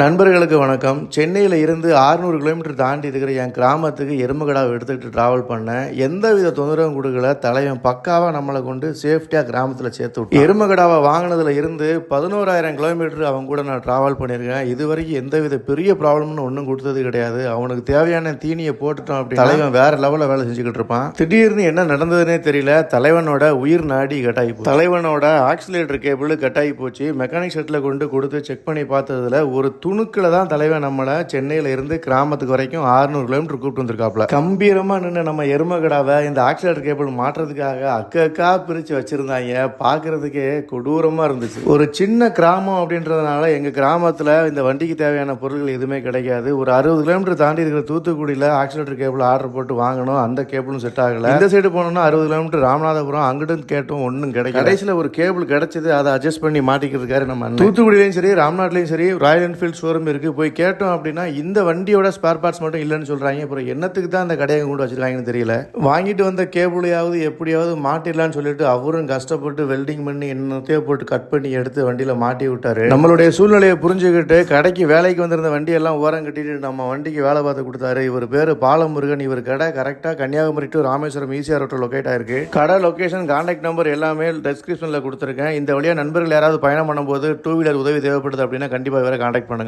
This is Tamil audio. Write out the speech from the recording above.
நண்பர்களுக்கு வணக்கம். சென்னையில் இருந்து 600 கிலோமீட்டர் தாண்டி இருக்கிற என் கிராமத்துக்கு எருமகடாவை எடுத்துக்கிட்டு ட்ராவல் பண்ணேன். எந்த வித தொந்தரவும் கொடுக்கல. தலைவன் பக்காவாக நம்மளை கொண்டு சேஃப்டியாக கிராமத்தில் சேர்த்து விட்டு எருமகடாவை வாங்கினதுல இருந்து பதினோராயிரம் கிலோமீட்டர் அவன் கூட நான் ட்ராவல் பண்ணியிருக்கேன். இது வரைக்கும் எந்த வித பெரிய ப்ராப்ளம்னு ஒன்றும் கொடுத்தது கிடையாது. அவனுக்கு தேவையான தீனியை போட்டுட்டோம் அப்படி தலைவன் வேற லெவலில் வேலை செஞ்சுக்கிட்டு இருப்பான். திடீர்னு என்ன நடந்ததுன்னே தெரியல. தலைவனோட உயிர் நாடி கட்டாயி போச்சு. தலைவனோட ஆக்சிலேட்டர் கேபிள் கட்டாயி போச்சு. மெக்கானிக் செட்டில் கொண்டு கொடுத்து செக் பண்ணி பார்த்ததுல ஒரு துணுக்கில் தான் தலைவன் நம்மளை சென்னையில இருந்து கிராமத்துக்கு வரைக்கும் 600 கிலோமீட்டர் கூப்பிட்டு வந்திருக்காப்ல கம்பீரமா நின்று நம்ம எருமகடாவை இந்த ஆக்சிலேட்டர் கேபிள் மாட்டுறதுக்காக அக்க அக்கா பிரிச்சு வச்சிருந்தாங்க. பார்க்கிறதுக்கே கொடூரமா இருந்துச்சு. ஒரு சின்ன கிராமம் அப்படின்றதுனால எங்க கிராமத்துல இந்த வண்டிக்கு தேவையான பொருட்கள் எதுவுமே கிடைக்காது. ஒரு அறுபது கிலோமீட்டர் தாண்டி இருக்கிற தூத்துக்குடியில ஆக்சிலேட்டர் கேபிள் ஆர்டர் போட்டு வாங்கணும். அந்த கேபிளும் செட் ஆகல. இந்த சைடு போனோம்னா அறுபது கிலோமீட்டர் ராமநாதபுரம் அங்கிட்டும் கேட்டும் ஒன்றும் கிடைக்கும் கடைசியில் ஒரு கேபிள் கிடைச்சது அதை அட்ஜஸ்ட் பண்ணி மாட்டிக்கிறதுக்காரு நம்ம. தூத்துக்குடியிலையும் சரி ராம்நாட்லையும் சரி ராயல் என்ஃபீல்ட் ஷோரூம் இருக்கு போய் கேட்டோம் அப்படின்னா இந்த வண்டியோட ஸ்பேர் பார்ட்ஸ் மட்டும் இல்லைன்னு சொல்றாங்க. அப்புறம் என்னத்துக்கு தான் அந்த கடையை கொண்டு வச்சிருக்காங்கன்னு தெரியல. வாங்கிட்டு வந்த கேபிளையாவது எப்படியாவது மாட்டிடலாம்னு சொல்லிட்டு அவரும் கஷ்டப்பட்டு வெல்டிங் பண்ணி என்னத்தையோ போட்டு கட் பண்ணி எடுத்து வண்டியில மாட்டி விட்டாரு. நம்மளுடைய சூழ்நிலையை புரிஞ்சுக்கிட்டு கடைக்கு வேலைக்கு வந்திருந்த வண்டியெல்லாம் ஓரம் கட்டிட்டு நம்ம வண்டிக்கு வேலை பார்த்து கொடுத்தாரு. இவர் பேரு பாலமுருகன். இவர் கடை கரெக்டாக கன்னியாகுமரி டு ராமேஸ்வரம் ஈஸியாக ரோட்டில் லொக்கேட் ஆயிருக்கு. கடை லொகேஷன் கான்டாக்ட் நம்பர் எல்லாமே டெஸ்கிரிப்ஷனில் கொடுத்துருக்கேன். இந்த வழியா நண்பர்கள் யாராவது பயணம் பண்ணும்போது டூ வீலர் உதவி தேவைப்படுது அப்படின்னா கண்டிப்பாக வேறு கான்டாக்ட் பண்ணுங்க.